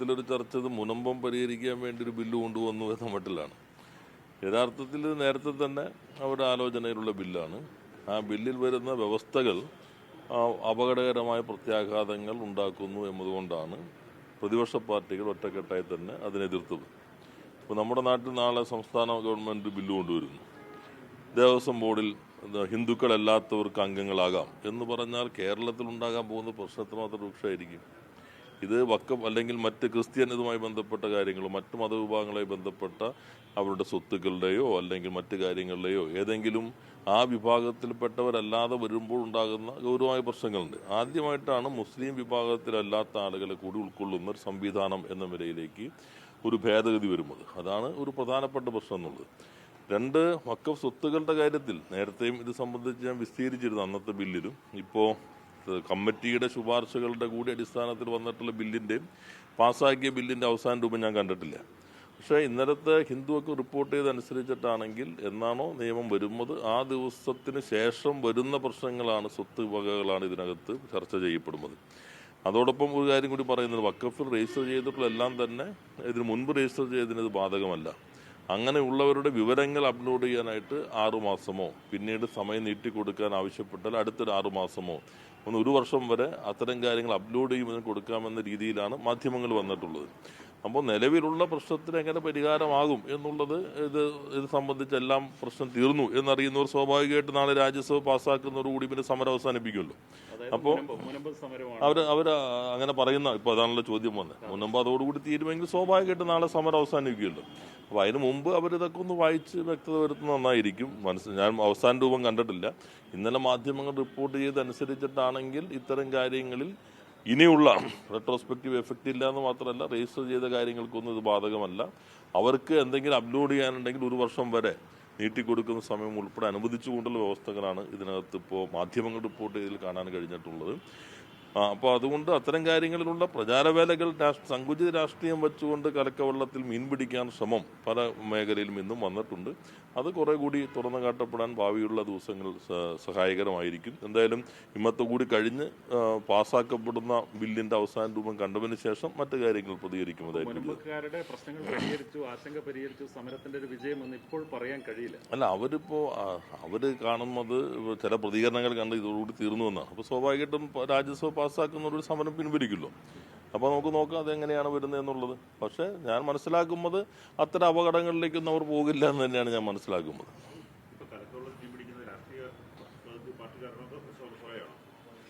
ഇതിലൊരു ചർച്ച ഇത് മുനമ്പം പരിഹരിക്കാൻ വേണ്ടി ഒരു ബില്ല് കൊണ്ടുവന്നു എന്ന മട്ടിലാണ്. യഥാർത്ഥത്തിൽ നേരത്തെ തന്നെ അവരുടെ ആലോചനയിലുള്ള ബില്ലാണ്. ആ ബില്ലിൽ വരുന്ന വ്യവസ്ഥകൾ അപകടകരമായ പ്രത്യാഘാതങ്ങൾ ഉണ്ടാക്കുന്നു എന്നതുകൊണ്ടാണ് പ്രതിപക്ഷ പാർട്ടികൾ ഒറ്റക്കെട്ടായി തന്നെ അതിനെതിർത്തത് ഇപ്പോൾ നമ്മുടെ നാട്ടിൽ നാളെ സംസ്ഥാന ഗവൺമെന്റ് ബില്ല് കൊണ്ടുവരുന്നു. ദേവസ്വം ബോർഡിൽ ഹിന്ദുക്കളല്ലാത്തവർക്ക് അംഗങ്ങളാകാം എന്ന് പറഞ്ഞാൽ കേരളത്തിൽ ഉണ്ടാകാൻ പോകുന്ന പ്രശ്നത്തിന് മാത്രം രൂക്ഷമായിരിക്കും ഇത് വക്കം അല്ലെങ്കിൽ മറ്റ് ക്രിസ്ത്യൻ ഇതുമായി ബന്ധപ്പെട്ട കാര്യങ്ങളോ മറ്റ് മതവിഭാഗങ്ങളുമായി ബന്ധപ്പെട്ട അവരുടെ സ്വത്തുക്കളുടെയോ അല്ലെങ്കിൽ മറ്റു കാര്യങ്ങളുടെയോ ഏതെങ്കിലും ആ വിഭാഗത്തിൽപ്പെട്ടവരല്ലാതെ വരുമ്പോൾ ഉണ്ടാകുന്ന ഗൗരവമായ പ്രശ്നങ്ങളുണ്ട്. ആദ്യമായിട്ടാണ് മുസ്ലിം വിഭാഗത്തിലല്ലാത്ത ആളുകളെ കൂടി ഉൾക്കൊള്ളുന്ന ഒരു സംവിധാനം എന്ന നിലയിലേക്ക് ഒരു ഭേദഗതി വരുന്നത്. അതാണ് ഒരു പ്രധാനപ്പെട്ട പ്രശ്നം എന്നുള്ളത്. രണ്ട് വക്കഫ് സ്വത്തുക്കളുടെ കാര്യത്തിൽ നേരത്തെയും ഇത് സംബന്ധിച്ച് ഞാൻ വിസ്തീരിച്ചിരുന്നു അന്നത്തെ ബില്ലിലും. ഇപ്പോൾ കമ്മിറ്റിയുടെ ശുപാർശകളുടെ കൂടി അടിസ്ഥാനത്തിൽ വന്നിട്ടുള്ള ബില്ലിന്റെയും പാസ്സാക്കിയ ബില്ലിന്റെ അവസാന രൂപം ഞാൻ കണ്ടിട്ടില്ല. പക്ഷേ ഇന്നലത്തെ ഹിന്ദുവൊക്കെ റിപ്പോർട്ട് ചെയ്തനുസരിച്ചിട്ടാണെങ്കിൽ എന്നാണോ നിയമം വരുന്നത് ആ ദിവസത്തിന് ശേഷം വരുന്ന പ്രശ്നങ്ങളാണ് സ്വത്ത് വകകളാണ് ഇതിനകത്ത് ചർച്ച ചെയ്യപ്പെടുന്നത്. അതോടൊപ്പം ഒരു കാര്യം കൂടി പറയുന്നത് വക്കഫിൽ രജിസ്റ്റർ ചെയ്തിട്ടുള്ള എല്ലാം തന്നെ ഇതിന് മുൻപ് രജിസ്റ്റർ ചെയ്തതിന് ഇത് ബാധകമല്ല. അങ്ങനെയുള്ളവരുടെ വിവരങ്ങൾ അപ്ലോഡ് ചെയ്യാനായിട്ട് ആറുമാസമോ പിന്നീട് സമയം നീട്ടി കൊടുക്കാൻ ആവശ്യപ്പെട്ടാൽ അടുത്തൊരു ആറുമാസമോ ഒന്ന് ഒരു വർഷം വരെ അത്തരം കാര്യങ്ങൾ അപ്ലോഡ് ചെയ്യുന്നതിന് കൊടുക്കാമെന്ന രീതിയിലാണ് മാധ്യമങ്ങൾ വന്നിട്ടുള്ളത്. അപ്പോൾ നിലവിലുള്ള പ്രശ്നത്തിന് എങ്ങനെ പരിഹാരമാകും എന്നുള്ളത് ഇത് ഇത് സംബന്ധിച്ചെല്ലാം പ്രശ്നം തീർന്നു എന്നറിയുന്നവർ സ്വാഭാവികമായിട്ട് നാളെ രാജ്യസഭ പാസ്സാക്കുന്നതോടുകൂടി പിന്നെ സമരം അവസാനിപ്പിക്കുമല്ലോ. അപ്പോൾ മുനമ്പ് അവർ അവർ അങ്ങനെ പറയുന്ന ഇപ്പോൾ അതാണല്ലോ ചോദ്യം വന്നത്. മുൻപ് അതോടുകൂടി തീരുമെങ്കിൽ സ്വാഭാവികമായിട്ട് നാളെ സമരം അവസാനിപ്പിക്കുമല്ലോ. അപ്പോൾ അതിന് മുമ്പ് അവരിതൊക്കെ ഒന്ന് വായിച്ച് വ്യക്തത വരുത്തുന്ന നന്നായിരിക്കും. മനസ്സിൽ ഞാൻ അവസാന രൂപം കണ്ടിട്ടില്ല. ഇന്നലെ മാധ്യമങ്ങൾ റിപ്പോർട്ട് ചെയ്തനുസരിച്ചിട്ടാണെങ്കിൽ ഇത്തരം കാര്യങ്ങളിൽ ഇനിയുള്ള റെട്രോസ്പെക്റ്റീവ് എഫക്റ്റ് ഇല്ല എന്ന് മാത്രമല്ല രജിസ്റ്റർ ചെയ്ത കാര്യങ്ങൾക്കൊന്നും ഇത് ബാധകമല്ല. അവർക്ക് എന്തെങ്കിലും അപ്ലോഡ് ചെയ്യാനുണ്ടെങ്കിൽ ഒരു വർഷം വരെ നീട്ടിക്കൊടുക്കുന്ന സമയം ഉൾപ്പെടെ അനുവദിച്ചുകൊണ്ടുള്ള വ്യവസ്ഥകളാണ് ഇതിനകത്ത് ഇപ്പോൾ മാധ്യമങ്ങൾ റിപ്പോർട്ട് ചെയ്തതിൽ കാണാൻ കഴിഞ്ഞിട്ടുള്ളത്. അപ്പോൾ അതുകൊണ്ട് അത്തരം കാര്യങ്ങളിലുള്ള പ്രചാരവേലകൾ രാഷ്ട്ര സങ്കുചിത രാഷ്ട്രീയം വെച്ചുകൊണ്ട് കലക്കവെള്ളത്തിൽ മീൻ പിടിക്കാൻ ശ്രമം പല മേഖലയിലും ഇന്നും വന്നിട്ടുണ്ട്. അത് കുറെ കൂടി തുറന്നു കാട്ടപ്പെടാൻ ഭാവിയുള്ള ദിവസങ്ങൾ സഹായകരമായിരിക്കും. എന്തായാലും ഇമ്മത്തെ കൂടി കഴിഞ്ഞ് പാസ്സാക്കപ്പെടുന്ന ബില്ലിന്റെ അവസാന രൂപം കണ്ടതിന് ശേഷം മറ്റു കാര്യങ്ങൾ പ്രതികരിക്കുന്നതായിരിക്കും. പ്രശ്നങ്ങൾ പരിഹരിച്ചു ആശങ്ക പരിഹരിച്ചു സമരത്തിന്റെ ഒരു ഇപ്പോൾ പറയാൻ കഴിയില്ല. അല്ല അവരിപ്പോ അവർ കാണുന്നത് ചില പ്രതികരണങ്ങൾ കണ്ട് ഇതോടുകൂടി തീർന്നു എന്നാണ്. അപ്പോൾ സ്വാഭാവികമായിട്ടും രാജ്യസഭ പാസ്സാക്കുന്ന ഒരു സമരം പിൻവലിക്കുമല്ലോ. അപ്പോൾ നമുക്ക് നോക്കാം അതെങ്ങനെയാണ് വരുന്നത് എന്നുള്ളത്. പക്ഷേ ഞാൻ മനസ്സിലാക്കുന്നത് അത്തരം അപകടങ്ങളിലേക്കൊന്നും അവർ പോകില്ല എന്ന് തന്നെയാണ് ഞാൻ മനസ്സിലാക്കുന്നത്.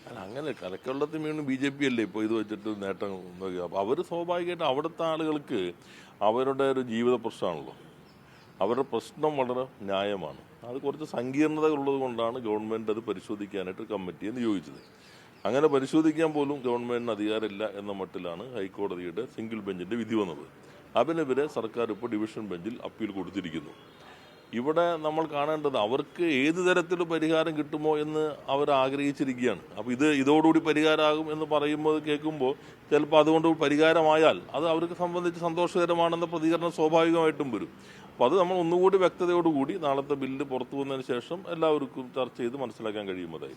അല്ല അങ്ങനെ കലക്കവെള്ളത്തിൽ വീണ് ബി ജെ പി അല്ലേ ഇപ്പോൾ ഇത് വെച്ചിട്ട് നേട്ടം നോക്കുക അപ്പോൾ അവർ സ്വാഭാവികമായിട്ട് അവിടുത്തെ ആളുകൾക്ക് അവരുടെ ഒരു ജീവിത പ്രശ്നമാണല്ലോ. അവരുടെ പ്രശ്നം വളരെ ന്യായമാണ്. അത് കുറച്ച് സങ്കീർണതകളുള്ളത് കൊണ്ടാണ് ഗവൺമെന്റ് അത് പരിശോധിക്കാനായിട്ട് കമ്മിറ്റിയെ നിയോഗിച്ചത്. അങ്ങനെ പരിശോധിക്കാൻ പോലും ഗവൺമെന്റിന് അധികാരമില്ല എന്ന മട്ടിലാണ് ഹൈക്കോടതിയുടെ സിംഗിൾ ബെഞ്ചിന്റെ വിധി വന്നത്. അതിനെതിരെ സർക്കാർ ഇപ്പോൾ ഡിവിഷൻ ബെഞ്ചിൽ അപ്പീൽ കൊടുത്തിരിക്കുന്നു. ഇവിടെ നമ്മൾ കാണേണ്ടത് അവർക്ക് ഏത് തരത്തിൽ പരിഹാരം കിട്ടുമോ എന്ന് അവർ ആഗ്രഹിച്ചിരിക്കുകയാണ്. അപ്പോൾ ഇത് ഇതോടുകൂടി പരിഹാരമാകും എന്ന് പറയുമ്പോൾ കേൾക്കുമ്പോൾ ചിലപ്പോൾ അതുകൊണ്ട് പരിഹാരമായാൽ അത് അവർക്ക് സംബന്ധിച്ച് സന്തോഷകരമാണെന്ന പ്രതികരണം സ്വാഭാവികമായിട്ടും വരും. അപ്പോൾ അത് നമ്മൾ ഒന്നുകൂടി വ്യക്തതയോടുകൂടി നാളത്തെ ബില്ല് പുറത്തു വന്നതിന് ശേഷം എല്ലാവർക്കും ചർച്ച ചെയ്ത് മനസ്സിലാക്കാൻ കഴിയുന്നതായി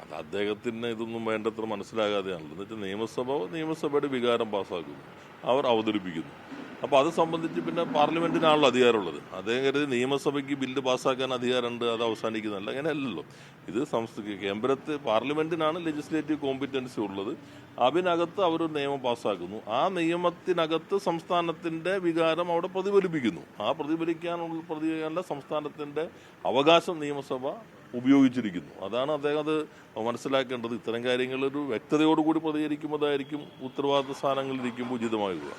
അത് അദ്ദേഹത്തിന് ഇതൊന്നും വേണ്ടത്ര മനസ്സിലാകാതെയാണല്ലോ. എന്ന് വെച്ചാൽ നിയമസഭ നിയമസഭയുടെ വികാരം പാസ്സാക്കുന്നു അവർ അവതരിപ്പിക്കുന്നു. അപ്പോൾ അത് സംബന്ധിച്ച് പിന്നെ പാർലമെന്റിനാണല്ലോ അധികാരമുള്ളത്. അദ്ദേഹം കരുതി നിയമസഭയ്ക്ക് ബില്ല് പാസ്സാക്കാൻ അധികാരമുണ്ട് അത് അവസാനിക്കുന്നതല്ല. അങ്ങനെയല്ലല്ലോ. ഇത് സംസ്ഥ കേന്ദ്രത്ത് പാർലമെന്റിനാണ് ലെജിസ്ലേറ്റീവ് കോമ്പിറ്റൻസി ഉള്ളത്. അതിനകത്ത് അവർ നിയമം പാസ്സാക്കുന്നു. ആ നിയമത്തിനകത്ത് സംസ്ഥാനത്തിന്റെ വികാരം അവിടെ പ്രതിഫലിപ്പിക്കുന്നു. ആ പ്രതിഫലിക്കാനുള്ള പ്രതിഫലിക്കാനുള്ള സംസ്ഥാനത്തിന്റെ അവകാശം നിയമസഭ ഉപയോഗിച്ചിരിക്കുന്നു. അതാണ് അദ്ദേഹം അത് മനസ്സിലാക്കേണ്ടത്. ഇത്തരം കാര്യങ്ങൾ ഒരു വ്യക്തതയോടുകൂടി പ്രതികരിക്കുമ്പോഴായിരിക്കും ഉത്തരവാദിത്ത സ്ഥാനങ്ങളിൽ ഇരിക്കുമ്പോൾ ഉചിതമാകുക